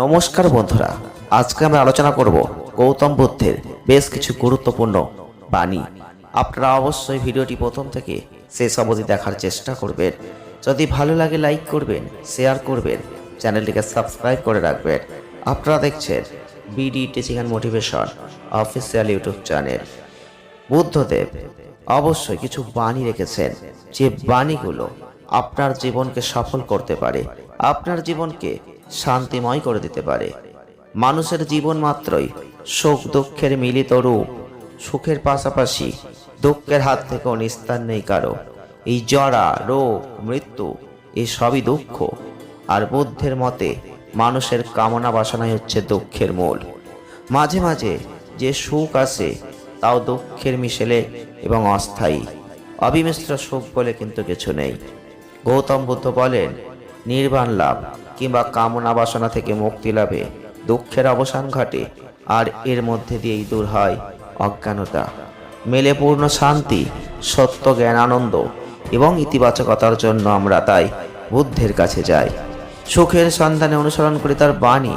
নমস্কার বন্ধুরা, আজকে আমরা আলোচনা করব গৌতম বুদ্ধের বেশ কিছু গুরুত্বপূর্ণ বাণী। আপনারা অবশ্যই ভিডিওটি প্রথম থেকে শেষ অবধি দেখার চেষ্টা করবেন। যদি ভালো লাগে লাইক করবেন, শেয়ার করবেন, চ্যানেলটিকে সাবস্ক্রাইব করে রাখবেন। আপনারা দেখছেন BD teaching and motivation official YouTube channel. Buddhadeb অবশ্যই কিছু বাণী রেখেছেন, যে বাণীগুলো আপনার জীবনকে সফল করতে পারে। আপনার জীবনকে শান্তিময় করে দিতে পারে। মানুষের জীবন মাত্রই সুখ, দুঃখের মিলিত রূপ। সুখের পাশাপাশি দুঃখের হাত থেকেও নিস্তার নেই কারও। এই জরা, রোগ, মৃত্যু এই সবই দুঃখ। আর বুদ্ধের মতে মানুষের কামনা বাসনাই হচ্ছে দুঃখের মূল। মাঝে মাঝে যে সুখ আসে, তাও দুঃখের মিশেলে এবং অস্থায়ী। অবিমিশ্র সুখ বলে কিন্তু কিছু নেই। গৌতম বুদ্ধ বলেন, নির্বাণ লাভ। কিংবা কামনা বাসনা থেকে মুক্তি লাভে, দুঃখের অবসান ঘটে, আর এর মধ্যে দিয়েই দূর হয় অজ্ঞানতা। মেলে পূর্ণ শান্তি, সত্য জ্ঞান আনন্দ এবং ইতিবাচকতার জন্য আমরা তাই বুদ্ধের কাছে যাই। সুখের সন্ধানে অনুসরণ করি তার বাণী।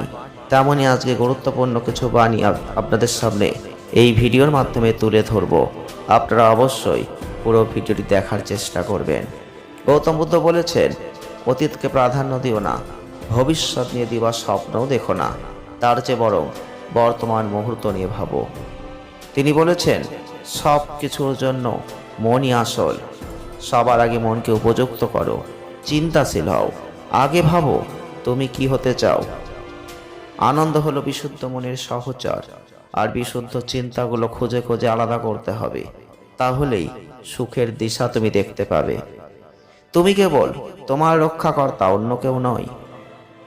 তেমনই আজকে গুরুত্বপূর্ণ কিছু বাণী আপনাদের সামনে এই ভিডিওর মাধ্যমে তুলে ধরব। আপনারা অবশ্যই পুরো ভিডিওটি দেখার চেষ্টা করবেন। গৌতম বুদ্ধ বলেছেন, অতীতকে প্রাধান্য দিও না ভবিষ্যৎ নিয়ে দিবার স্বপ্নও দেখো না। তার চেয়ে বরং বর্তমান মুহূর্ত নিয়ে ভাবো। তিনি বলেছেন, সব কিছুর জন্য মনই আসল। সবার আগে মনকে উপযুক্ত করো, চিন্তাশীল হও। আগে ভাবো, তুমি কি হতে চাও। আনন্দ হলো বিশুদ্ধ মনের সহচর, আর বিশুদ্ধ চিন্তাগুলো খুঁজে খুঁজে আলাদা করতে হবে। তাহলেই সুখের দিশা তুমি দেখতে পাবে। তুমি কেবল তোমার রক্ষাকর্তা, অন্য কেউ নয়।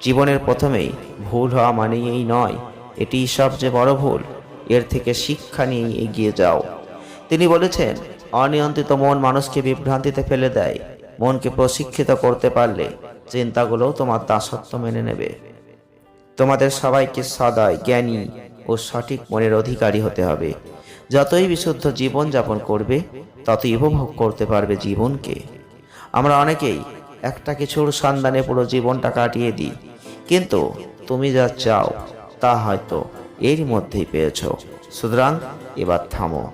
জীবনের প্রথমেই ভুল হওয়া মানেই এই নয়, এটি সবচেয়ে বড় ভুল, এর থেকে শিক্ষা নিয়ে এগিয়ে যাও। তিনি বলেছেন, অনিয়ন্ত্রিত মন মানুষকে বিভ্রান্তিতে ফেলে দেয়, মনকে প্রশিক্ষিত করতে পারলে চিন্তাগুলোও তোমার দাসত্ব মেনে নেবে। তোমাদের সবাইকে সদয়, জ্ঞানী ও সঠিক মনের অধিকারী হতে হবে। যতই বিশুদ্ধ জীবন যাপন করবে, ততই উপভোগ করতে পারবে জীবনকে। আমরা অনেকেই একটা কিছুর সন্ধানে পুরো জীবনটা কাটিয়ে দিই কিন্তু তুমি যা চাও, তা হয়তো এরই মধ্যেই পেয়েছ। সুতরাং এবার থামো।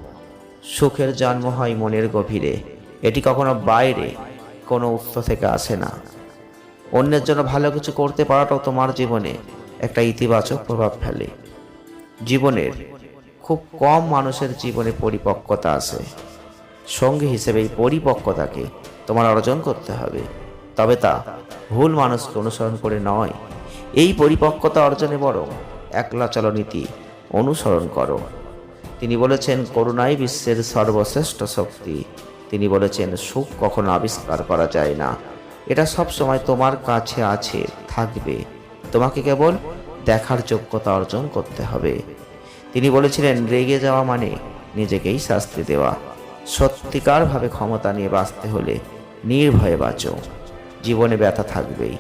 সুখের জন্ম হয় মনের গভীরে। এটি কখনো বাইরে, কোনো উৎস থেকে আসে না। অন্যের জন্য ভালো কিছু করতে পারাটাও তোমার জীবনে একটা ইতিবাচক প্রভাব ফেলে। জীবনের খুব কম মানুষের জীবনে পরিপক্কতা আসে সঙ্গী হিসেবে এই পরিপক্কতাকে তোমার অর্জন করতে হবে। তবে তা ভুল মানুষকে অনুসরণ করে নয়। এই পরিপক্কতা অর্জনে বরং একলা চলনীতি অনুসরণ করো। তিনি বলেছেন, করুণাই বিশ্বের সর্বশ্রেষ্ঠ শক্তি। তিনি বলেছেন, সুখ কখনো আবিষ্কার করা যায় না। এটা সব সময় তোমার কাছে আছে, থাকবে। তোমাকে কেবল দেখার যোগ্যতা অর্জন করতে হবে। তিনি বলেছিলেন, রেগে যাওয়া মানে নিজেকেই শাস্তি দেওয়া। সত্যিকারভাবে ক্ষমতা নিয়ে বাঁচতে হলে নির্ভয়ে বাঁচো। জীবনে ব্যথা থাকবেই।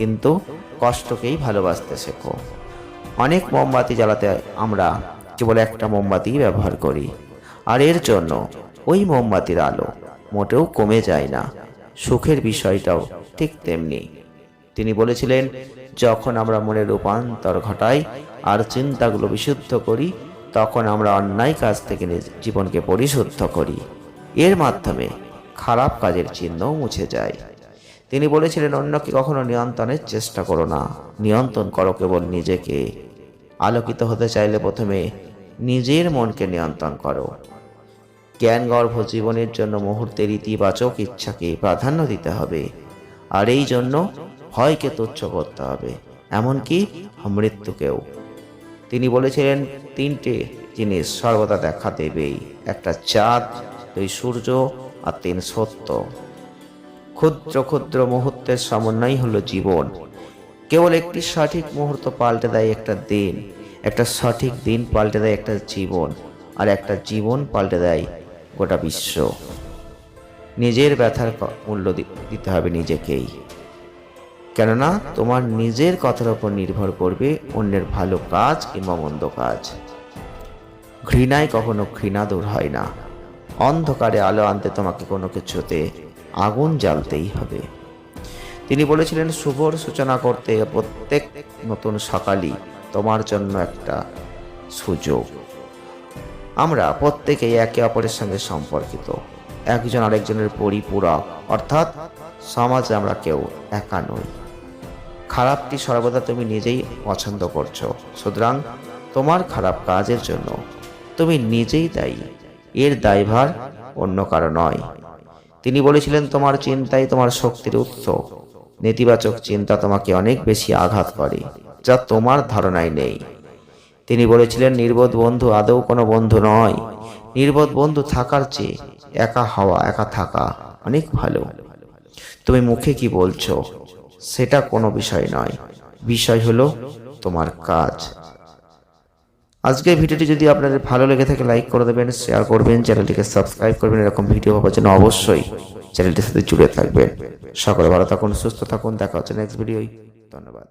কিন্তু কষ্টকেই ভালোবাসতে শেখো। অনেক মোমবাতি জ্বালাতে আমরা কেবল একটা মোমবাতি ব্যবহার করি। আর এর জন্য ওই মোমবাতির আলো মোটেও কমে যায় না। সুখের বিষয়টাও ঠিক তেমনি। তিনি বলেছিলেন, যখন আমরা মনের রূপান্তর ঘটাই আর চিন্তাগুলো বিশুদ্ধ করি, তখন আমরা অন্যায় কাজ থেকে জীবনকে পরিশুদ্ধ করি। এর মাধ্যমে খারাপ কাজের চিহ্নও মুছে যায়। তিনি বলেছিলেন, অন্যকে কখনো নিয়ন্ত্রণের চেষ্টা করো না। নিয়ন্ত্রণ করো কেবল নিজেকে। আলোকিত হতে চাইলে প্রথমে নিজের মনকে নিয়ন্ত্রণ করো। জ্ঞানগর্ভ জীবনের জন্য মুহূর্তের ইতিবাচক ইচ্ছাকে প্রাধান্য দিতে হবে। আর এই জন্য ভয়কে তুচ্ছ করতে হবে, এমনকি মৃত্যুকেও। তিনি বলেছিলেন, তিনটে জিনিস সর্বদা দেখা দেবেই। একটা চাঁদ, দুই সূর্য, আর তিন সত্য। ক্ষুদ্র ক্ষুদ্র মুহূর্তের সমন্বয় হলো জীবন। কেবল একটি সঠিক মুহূর্ত পাল্টে দেয় একটা দিন, একটা সঠিক দিন পাল্টে দেয় একটা জীবন, আর একটা জীবন পাল্টে দেয় গোটা বিশ্ব। নিজের ব্যথার মূল্য দিতে হবে নিজেকেই। কেননা, তোমার নিজের কথার উপর নির্ভর করবে অন্যের ভালো কাজ কিংবা মন্দ কাজ। ঘৃণায় কখনো ঘৃণা দূর হয় না। অন্ধকারে আলো আনতে তোমাকে কোনো কিছুতে আগুন জ্বালতেই হবে। তিনি বলেছিলেন, শুভর সূচনা করতে প্রত্যেক নতুন সকালই তোমার জন্য একটা সুযোগ। আমরা প্রত্যেকেই একে অপরের সঙ্গে সম্পর্কিত। একজন আরেকজনের পরিপূরক। অর্থাৎ সমাজে আমরা কেউ একা নই। খারাপটি সর্বদা তুমি নিজেই পছন্দ করছ। সুতরাং তোমার খারাপ কাজের জন্য তুমি নিজেই দায়ী। এর দায়ভার অন্য কারও নয়। তিনি বলেছিলেন, তোমার চিন্তাই তোমার শক্তির উৎস। নেতিবাচক চিন্তা তোমাকে অনেক বেশি আঘাত করে, যা তোমার ধারণায় নেই। তিনি বলেছিলেন, নির্বোধ বন্ধু আদৌ কোনো বন্ধু নয়। নির্বোধ বন্ধু থাকার চেয়ে একা হওয়া, একা থাকা অনেক ভালো। তুমি মুখে কি বলছো? সেটা কোনো বিষয় নয়। বিষয় হলো তোমার কাজ। আজকের ভিডিওটি যদি আপনাদের ভালো লেগে থাকে লাইক করে দেবেন শেয়ার করবেন, চ্যানেলটিকে সাবস্ক্রাইব করবেন, এরকম ভিডিও পাওয়ার জন্য অবশ্যই চ্যানেলটির সাথে জুড়ে থাকবেন। সকলে ভালো থাকুন, সুস্থ থাকুন, দেখা হচ্ছে নেক্সট ভিডিওই ধন্যবাদ।